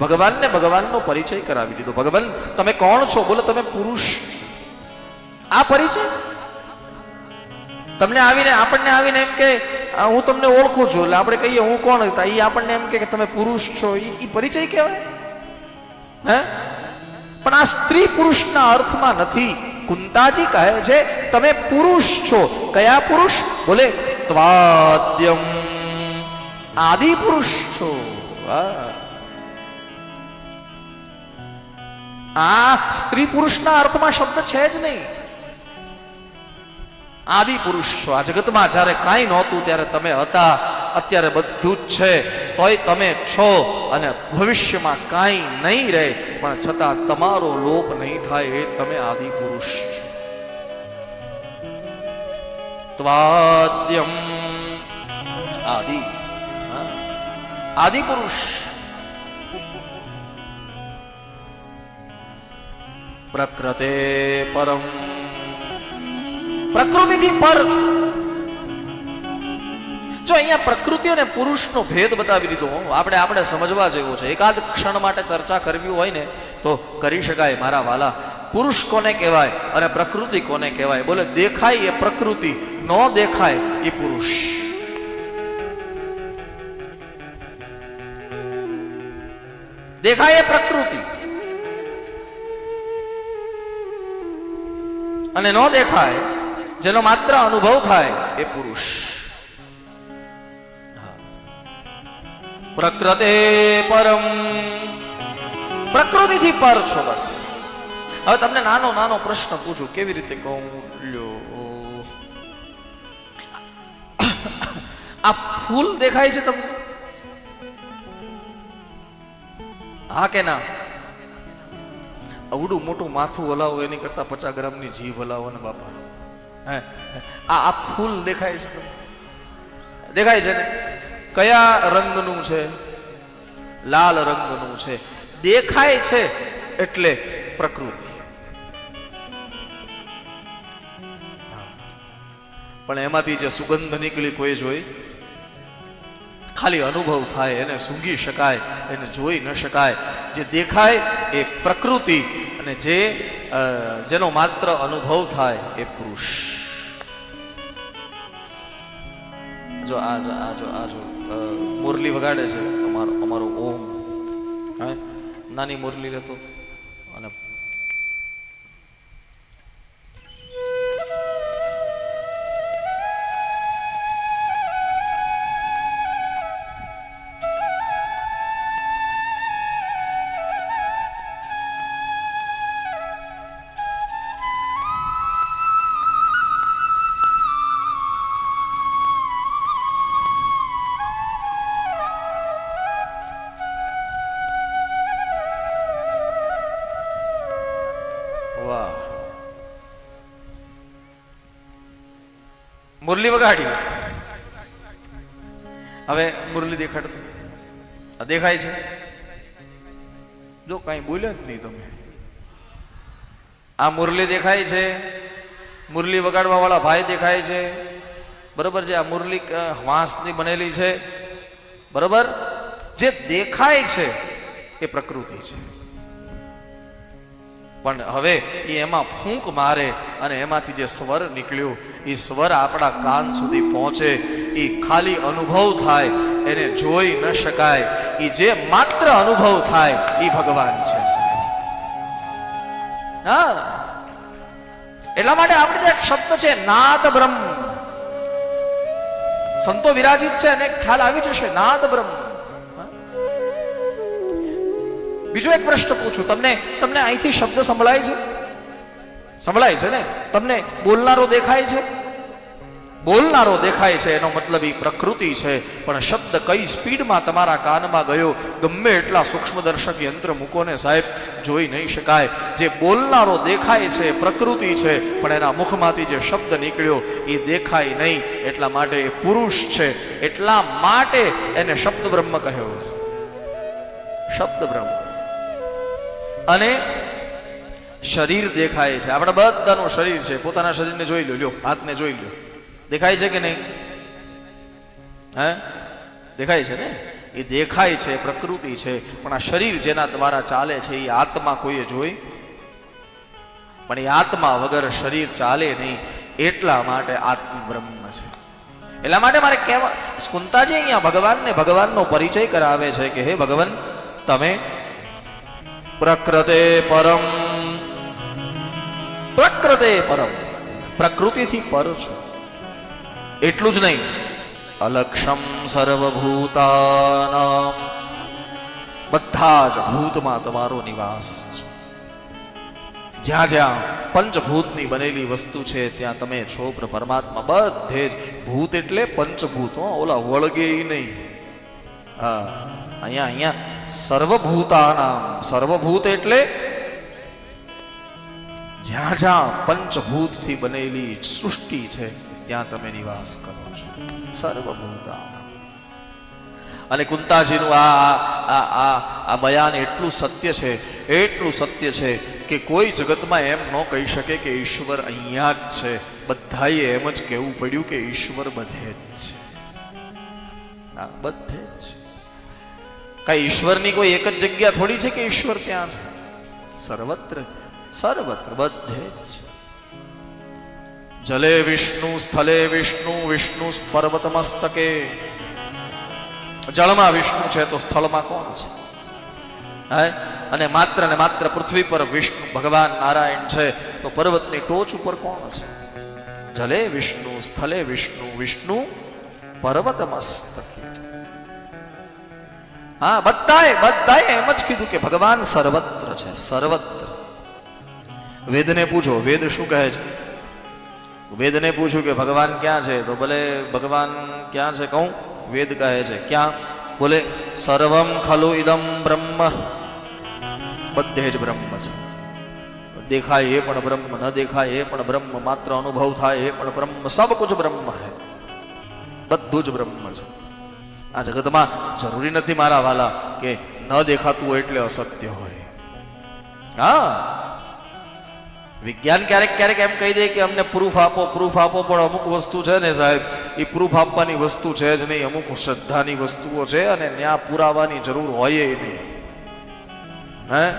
ભગવાનને ભગવાનનો પરિચય કરાવી દીધો. ભગવાન, તમે કોણ છો? બોલો, તમે પુરુષ આ પરિચય? તમને આવીને, આપણને આવીને એમ કે હું તમને ઓળખું છું, એટલે આપણે કહીએ, હું કોણ? હતા એ આપણને એમ કે તમે પુરુષ છો. એ પરિચય કહેવાય? હે? પણ આ સ્ત્રી પુરુષના અર્થમાં નથી. કુંતાજી કહે છે, તમે પુરુષ છો. કયા પુરુષ? બોલે, ત્વાદ્યમ. આદિ પુરુષ છો. વાહ. આ સ્ત્રી પુરુષના અર્થમાં શબ્દ છે જ નહીં. આદિ પુરુષ છો. આ જગતમાં જ્યારે કાંઈ નહોતું, ત્યારે તમે હતા. અત્યારે બધું જ છે. તોય તમે છો અને ભવિષ્યમાં કાંઈ નહીં રહે. પણ છતાં તમારો લોપ નહીં થાય એ તમે આદિ પુરુષ છો. ત્વાદ્યમ. આદિ? આદિ પુરુષ. પ્રકૃતે પરમ પ્રકૃતિથી પર જો અહીંયા પ્રકૃતિ અને પુરુષનો ભેદ બતાવી દીધો. આપણે આપણે સમજવા જેવો છે. એકાદ ક્ષણ માટે ચર્ચા કરવી હોય ને, તો કરી શકાય મારા વાલા. પુરુષ કોને કહેવાય અને પ્રકૃતિ કોને કહેવાય? બોલે, દેખાય એ પ્રકૃતિ, ન દેખાય એ પુરુષ. દેખાય એ પ્રકૃતિ. અને ન દેખાય, જેનો માત્ર અનુભવ થાય એ પુરુષ. પ્રકૃતે પરમ. પ્રકૃતિથી પર છો બસ. હવે તમને નાનો નાનો પ્રશ્ન પૂછું, કેવી રીતે કહું? લ્યો. આ ફૂલ દેખાય છે તમને? હા કે ના? અવડું મોટું માથું હલાવો, એની કરતા પચાસ ગ્રામની જીભ હલાવો ને બાપા. હે. આ આ ફૂલ દેખાય છે દેખાય છે ને? કયા રંગનું છે? લાલ રંગનું છે. દેખાય છે એટલે પ્રકૃતિ. પણ એમાંથી જે સુગંધ નીકળી કોઈ જોઈ ખાલી અનુભવ થાય, એને સૂંઘી શકાય, એને જોઈ ન શકાય. જે દેખાય એ પ્રકૃતિ અને જે જેનો માત્ર અનુભવ થાય એ પુરુષ. જો આ જો આ જો આ, જો મુરલી વગાડે છે અમારો અમારો ઓમ. હે? નાની મુરલી લેતો અને વાહ. મુરલી વગાડી. હવે મુરલી દેખાડતો આ દેખાય છે? જો કાંઈ બોલ્યા જ નહીં તમે. આ મુરલી દેખાય છે? મુરલી વગાડવા વાળા ભાઈ દેખાય છે? બરોબર છે, આ મુરલી વાંસની બનેલી છે. બરોબર? જે દેખાય છે એ પ્રકૃતિ છે. પણ હવે એ એમાં ફૂંક મારે અને એમાંથી જે સ્વર નીકળ્યો, એ સ્વર આપણા કાન સુધી પહોંચે, એ ખાલી અનુભવ થાય, એને જોઈ ન શકાય, એ જે માત્ર અનુભવ થાય, એ ભગવાન છે હા. એટલા માટે આપણે ત્યાં શબ્દ છે, નાદ બ્રહ્મ. સંતો વિરાજિત છે અને ખ્યાલ આવી જશે, નાદ બ્રહ્મ. બીજો એક પ્રશ્ન પૂછું. તમને તમને અહીંથી શબ્દ સંભળાય છે? સંભળાય છે ને? તમને બોલનારો દેખાય છે? બોલનારો દેખાય છે એનો મતલબ એ પ્રકૃતિ છે. પણ શબ્દ કઈ સ્પીડમાં તમારા કાનમાં ગયો, ગમે એટલા સૂક્ષ્મદર્શક યંત્ર મૂકો ને સાહેબ, જોઈ નહીં શકાય. જે બોલનારો દેખાય છે, પ્રકૃતિ છે, પણ એના મુખમાંથી જે શબ્દ નીકળ્યો, એ દેખાય નહીં. એટલા માટે એ પુરુષ છે. એટલા માટે એને શબ્દ બ્રહ્મ કહ્યો છે. શબ્દ બ્રહ્મ અને શરીર દેખાય છે. આપણા બધાનું શરીર છે. પોતાના શરીરને જોઈ લો. લ્યો, હાથને જોઈ લો દેખાય છે કે નહીં? હે? દેખાય છે ને? એ દેખાય છે, પ્રકૃતિ છે. પણ આ શરીર જેના દ્વારા ચાલે છે, એ આત્મા કોઈએ જોઈ? પણ એ આત્મા વગર શરીર ચાલે નહીં. એટલા માટે આત્મ બ્રહ્મ છે. એટલા માટે મારે કહેવા કુંતાજી અહીંયા ભગવાનને ભગવાનનો પરિચય કરાવે છે કે, હે ભગવાન, તમે પ્રકૃતે પરમ. પ્રકૃતે પરમ. પ્રકૃતિથી પર છું. એટલું જ નહીં. અલક્ષમ સર્વભૂતાનામ. બધા જ ભૂતમાં તમારો નિવાસ છે. જ્યાં જ્યાં પંચભૂતની બનેલી વસ્તુ છે, ત્યાં તમે છો પરમાત્મા બધે જ ભૂત એટલે પંચભૂત. ઓલા વળગે નહીં. હા, અહીંયા અહીંયા સર્વભૂતાનામ. સર્વભૂત એટલે જ્યાં જ્યાં પંચભૂતથી બનેલી સૃષ્ટિ છે, ત્યાં તમે નિવાસ કરો છો. સર્વભૂતાનામ. અને કુંતાજીનું આ, આ- આ આ બયાન એટલું સત્ય છે, એટલું સત્ય છે કે કોઈ જગતમાં એમ ન કહી શકે કે ઈશ્વર અહીંયા જ છે. બધાએ એમ જ કહેવું પડ્યું કે ઈશ્વર બધે જ છે. બધે જ છે. કઈ ઈશ્વરની કોઈ એક જ જગ્યા થોડી છે કે ઈશ્વર ત્યાં છે? સર્વત્ર સર્વત્ર બધે જ છે. જલે વિષ્ણુ સ્થલે વિષ્ણુ વિષ્ણુ પર્વત મસ્તકે જળમાં વિષ્ણુ છે તો સ્થળમાં કોણ છે? હે? અને માત્ર ને માત્ર પૃથ્વી પર વિષ્ણુ ભગવાન નારાયણ છે તો પર્વતની ટોચ ઉપર કોણ છે? જલે વિષ્ણુ સ્થલે વિષ્ણુ વિષ્ણુ પર્વત મસ્તકે હા, બધાએ બધાએ એમ જ કીધું કે ભગવાન સર્વત્ર છે, સર્વત્ર. વેદને પૂછો, વેદ શું કહે છે? વેદને પૂછ્યું કે ભગવાન ક્યાં છે? તો ભલે ભગવાન ક્યાં છે કહું? વેદ કહે છે, ક્યાં? બોલે, સર્વમ ખલુ ઇદમ બ્રહ્મ. બધે જ બ્રહ્મ છે. દેખાય એ પણ બ્રહ્મ, ન દેખાય એ પણ બ્રહ્મ, માત્ર અનુભવ થાય એ પણ બ્રહ્મ, સબ કુછ બ્રહ્મ હે. બધું જ બ્રહ્મ છે. આ જગતમાં જરૂરી નથી મારા વાલા કે ન દેખાતું હોય એટલે અસત્ય હોય. હા. વિજ્ઞાન ક્યારેક ક્યારેક એમ કહી દે કે અમને પ્રૂફ આપો પ્રૂફ આપો, પણ અમુક વસ્તુ છે ને સાહેબ, એ પ્રૂફ આપવાની વસ્તુ છે જ નહીં, અમુક શ્રદ્ધાની વસ્તુઓ છે અને ત્યાં પુરાવાની જરૂર હોય નહીં. હે?